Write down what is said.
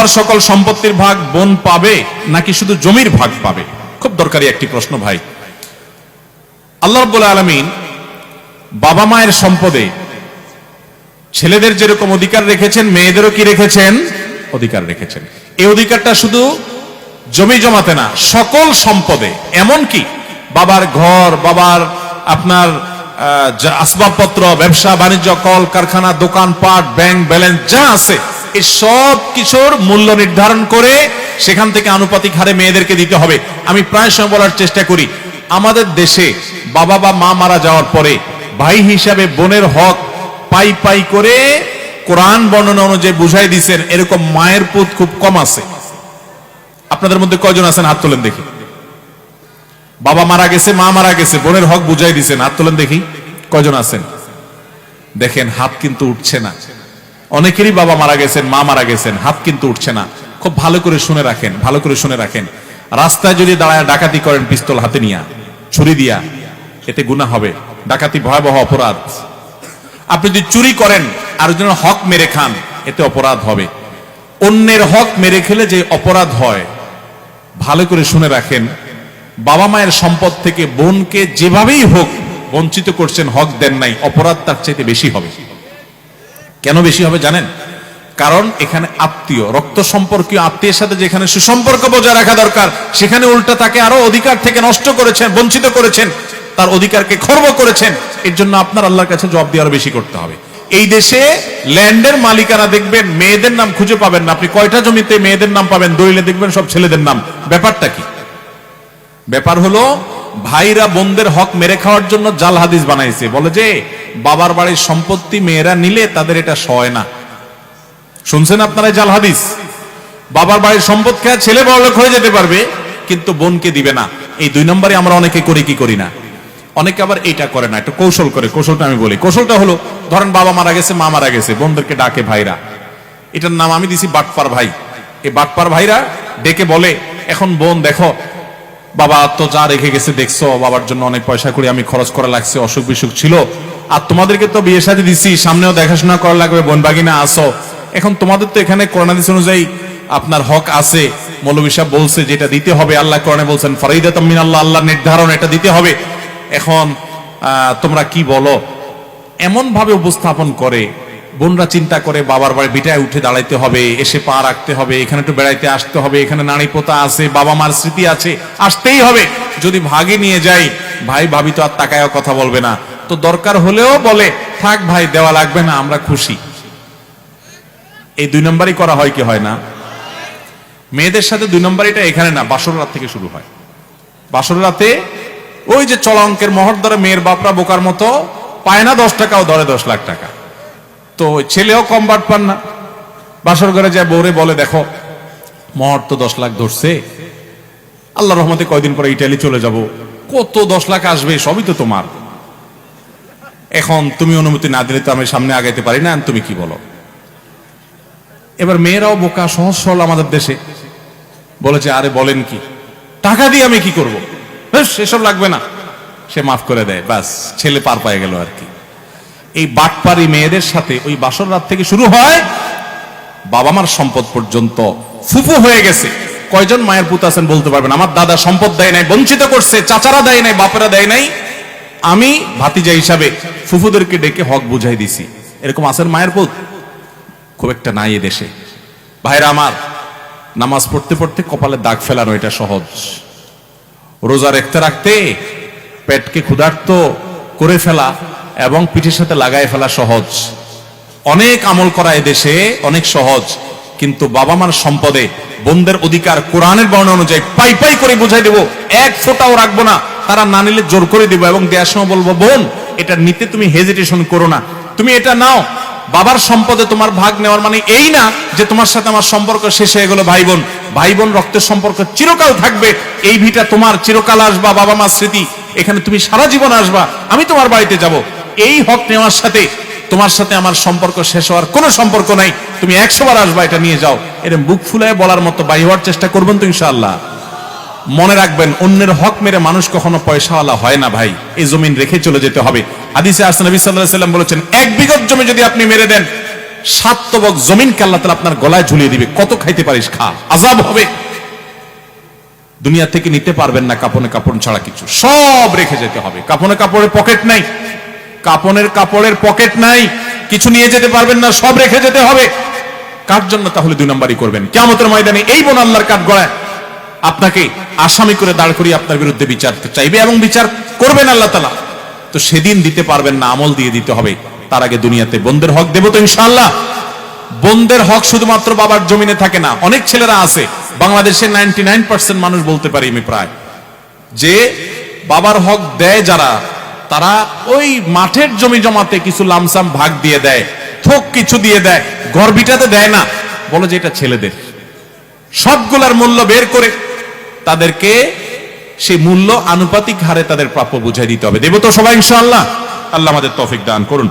বাবার সকল সম্পত্তির ভাগ বোন পাবে নাকি শুধু জমির ভাগ পাবে? খুব দরকারি একটি প্রশ্ন ভাই। আল্লাহ রব্বুল আলমিন বাবা মায়ের সম্পদে ছেলেদের যেরকম অধিকার রেখেছেন, মেয়েদেরও কি রেখেছেন? অধিকার রেখেছেন। এই অধিকারটা শুধু জমি জমাতে না, সকল সম্পদে। এমন কি? বাবার ঘর, বাবার আপনার আসবাবপত্র, ব্যবসা, বাণিজ্য, কল, কারখানা, দোকানপাট, ব্যাংক ব্যালেন্স যা আছে এই সব কিছুর মূল্য নির্ধারণ করে সেখান থেকে আনুপাতিক হারে মেয়েদেরকে দিতে হবে। আমি প্রায় সময় বলার চেষ্টা করি, আমাদের দেশে বাবা বা মা মারা যাওয়ার পরে ভাই হিসাবে বোনের হক পাই পাই করে কোরআন বর্ণনা অনুযায়ী বুঝাই দিছেন, এরকম মায়ের পুত খুব কম আছে। আপনাদের মধ্যে কয়জন আছেন? হাত তোলেন দেখি। বাবা মারা গেছে, মা মারা গেছে, বোনের হক বুঝাই দিছেন, হাত তোলেন দেখি। কয়জন আছেন? দেখেন, হাত কিন্তু উঠছে না। অনেকেরই বাবা মারা গেছেন, মা মারা গেছেন, হাত কিন্তু উঠছে না। খুব ভালো করে শুনে রাখেন, ভালো করে শুনে রাখেন। রাস্তায় যদি দাঁড়ায় ডাকাতি করেন, পিস্তল হাতে নিয়া, ছুরি দিয়া, এতে গুণা হবে। ডাকাতি ভয়াবহ অপরাধ। আপনি যদি চুরি করেন আর জন্য হক মেরে খান, এতে অপরাধ হবে। অন্যের হক মেরে খেলে যে অপরাধ হয়, ভালো করে শুনে রাখেন। বাবা মায়ের সম্পদ থেকে বোনকে যেভাবেই হোক বঞ্চিত করছেন, হক দেন নাই, অপরাধ তার চাইতে বেশি হবে। কেন বেশি হবে জানেন? কারণ এখানে আত্মীয়, রক্ত সম্পর্কীয় আত্মীয়ের সাথে যেখানে সুসম্পর্ক বজায় রাখা দরকার, সেখানে উল্টা তাকে আরও অধিকার থেকে নষ্ট করেছেন, বঞ্চিত করেছেন, তার অধিকারকে খর্ব করেছেন, এর জন্য আপনার আল্লাহর কাছে জবাব দিয়ে আরও বেশি করতে হবে। এই দেশে ল্যান্ডের মালিকানা দেখবেন, মেয়েদের নাম খুঁজে পাবেন না। আপনি কয়টা জমিতে মেয়েদের নাম পাবেন? দলিলে দেখবেন সব ছেলেদের নাম। ব্যাপারটা কি? ব্যাপার হলো, ভাইরা বোনদের হক মেরে খাওয়ার জন্য জাল হাদিস বানাইছে। বলে যে, বাবার বাড়ির সম্পত্তি মেয়েরা নিলে তাদের এটা সয় না। শুনছেন আপনারা জাল হাদিস? বাবার বাড়ির সম্পদ খেয়ে ছেলে বড় লোক হয়ে যেতে পারবে, কিন্তু বোনকে দিবে না। এই দুই নম্বরে আমরা অনেকে করি কি করি না। অনেকে আবার এটা করে না, একটু কৌশল করে। কৌশলটা আমি বলি। কৌশলটা হলো, ধরেন বাবা মারা গেছে, মা মারা গেছে, বোনদেরকে ডাকে ভাইরা। এটার নাম আমি দিছি বাটপার ভাই। এই বাটপার ভাইরা ডেকে বলে, এখন বোন দেখো বাবা তো যা রেখে গেছে দেখছ, বাবার জন্য অনেক পয়সা করে, আমি খরচ করা লাগছে, অসুখ বিসুখ ছিল। আর তোমাদেরকে তো বিয়ে সাথে দিছি, সামনেও দেখাশোনা করা লাগবে বোন বাগিনা আসো। এখন তোমাদের তো এখানে করোনা দিস অনুযায়ী আপনার হক আছে। মৌলবী সাহেব বলছে, যেটা দিতে হবে, আল্লাহ কোরআনে বলছেন ফরাইদা তামিন আল্লাহ আল্লাহ নির্ধারণ, এটা দিতে হবে। এখন তোমরা কি বলো? এমন ভাবে উপস্থাপন করে বোনরা চিন্তা করে, বাবার বাড়ি বিটায় উঠে দাঁড়াইতে হবে, এসে পা রাখতে হবে, এখানে একটু বেড়াইতে আসতে হবে, এখানে নারী পোতা আছে, বাবা মার স্মৃতি আছে, আসতেই হবে। যদি ভাগে নিয়ে যাই, ভাই, ভাবি তো আর তাকায় কথা বলবে না। তো দরকার হলেও বলে, থাক ভাই, দেওয়া লাগবে না, আমরা খুশি। এই দুই নম্বরই করা হয় কি হয় না? মেয়েদের সাথে দুই নম্বরইটা এখানে না, বাসর রাত থেকে শুরু হয়। বাসর রাতে ওই যে চলা অঙ্কের মহর ধরে মেয়ের বাপরা বোকার মতো পায় না দশ টাকাও, ধরে দশ লাখ টাকা। তো ছেলেও কম বাট পান না। বাসর ঘরে যায় বৌরে বলে, দেখো মহর তো দশ লাখ ধরছে। আল্লাহ রহমতে কয়দিন পরে ইটালি চলে যাব। কত দশ লাখ আসবে, সবই তো তোমার। এখন তুমি অনুমতি না দিলে তো আমি সামনে আগাইতে পারি না, তুমি কি বলো? এবার মেয়েরাও বোকা, সহজ সরল আমাদের দেশে। বলেছে আরে বলেন কি, টাকা দিয়ে আমি কি করব? সেসব লাগবে না। সে মাফ করে দেয় বাস ছেলে পার পায়ে গেল আর কি। এই বাটপারি মেয়েদের সাথে ওই বাসর রাত থেকে শুরু হয় বাবা মার সম্পদ পর্যন্ত। ফুফু হয়ে গেছে। কয়জন মায়ের পুত আছেন বলতে পারবেন। আমার দাদা সম্পদ দেয় নাই, বঞ্চিত করছে, চাচারা দেয় নাই, বাপেরা দেয় নাই। আমি ভাতিজা হিসাবে ফুফুদেরকে ডেকে হক বুঝাই দিছি। এরকম আছেন মায়ের পুত? খুব একটা নাই দেশে ভাইরা আমার, নামাজ পড়তে পড়তে কপালে দাগ ফেলানো এটা সহজ। রোজা রাখতে রাখতে, পেটকে ক্ষুধার্ত করে ফেলা এবং পিঠের সাথে লাগায় ফেলা সহজ। অনেক আমল করা দেশে অনেক সহজ, কিন্তু বাবা মার সম্পদে বোনদের অধিকার কোরআনের বর্ণনা অনুযায়ী পাই পাই করে বুঝাই দেবো। এক ফোঁটাও রাখব না, তারা না নিলে জোর করে দিব এবং দেওয়ার সময় বলব, বোন, এটা নিতে তুমি হেজিটেশন করো না। তুমি এটা নাও। বাবার সম্পদে তোমার ভাগ নেওয়ার মানে এই না যে তোমার সাথে আমার সম্পর্ক শেষ হয়ে গেল ভাই বোন ভাই বোন রক্তের সম্পর্ক চিরকাল থাকবে। এই ভিটা তোমার চিরকাল আসবা বাবা মার স্মৃতি। এখানে তুমি সারা জীবন আসবা। আমি তোমার বাড়িতে যাব। এই হক নেওয়ার সাথে তোমার সাথে আমার সম্পর্ক শেষ হওয়ার কোনো সম্পর্ক নাই। তুমি একশো বার আসবা, এটা নিয়ে যাও। এরকম বুক ফুলায় বলার মতো বাই হওয়ার চেষ্টা করবেন তো ইনশাআল্লাহ। মনে রাখবেন, অন্যের হক মেরে মানুষ কখনো পয়সাওয়ালা হয় না ভাই। এই জমিন রেখে চলে যেতে হবে। হাদিসে আসছে নবী সাল্লাম বলেছেন, এক বিঘত জমি যদি আপনি মেরে দেন সাত তবক জমিনকে আল্লাহ আপনার গলায় ঝুলিয়ে দিবে। কত খাইতে পারিস, খা। আজাব হবে। দুনিয়া থেকে নিতে পারবেন না, কাপনে কাপড় ছাড়া কিছু। সব রেখে যেতে হবে। কাপনে কাপড়ের পকেট নাই। কাপনের কাপড়ের পকেট নাই, কিছু নিয়ে যেতে পারবেন না, সব রেখে যেতে হবে। কার জন্য তাহলে দুই নম্বরই করবেন? কেমতের ময়দানে এই বোন আল্লাহর কাঠ গড়ায় আপনাকে আসামি করে দাঁড় করিয়ে আপনার বিরুদ্ধে বিচার চাইবে এবং বিচার করবেন আল্লাহ তালা তো সেদিন দিতে পারবেন না, আমল দিয়ে দিতে হবে। তার আগে দুনিয়াতে বন্ধের হক দেবো তো ইনশাল্লাহ বন্ধের হক শুধুমাত্র বাবার জমিনে থাকে না, অনেক ছেলেরা আছে। বাংলাদেশের নাইনটি মানুষ বলতে পারি আমি প্রায়। যে বাবার হক দেয় যারা তারা ওই মাঠের জমি জমাতে কিছু লামসাম ভাগ দিয়ে দেয়, থোক কিছু দিয়ে দেয় গর্বিটাতে দেয় না। বলো যে এটা ছেলেদের। সবগুলার মূল্য বের করে তাদেরকে সেই মূল্য আনুপাতিক হারে তাদের প্রাপ্য বুঝাই দিতে হবে। দেব তো সবাই ইনশাআল্লাহ। আল্লাহ আমাদের তফিক দান করুন।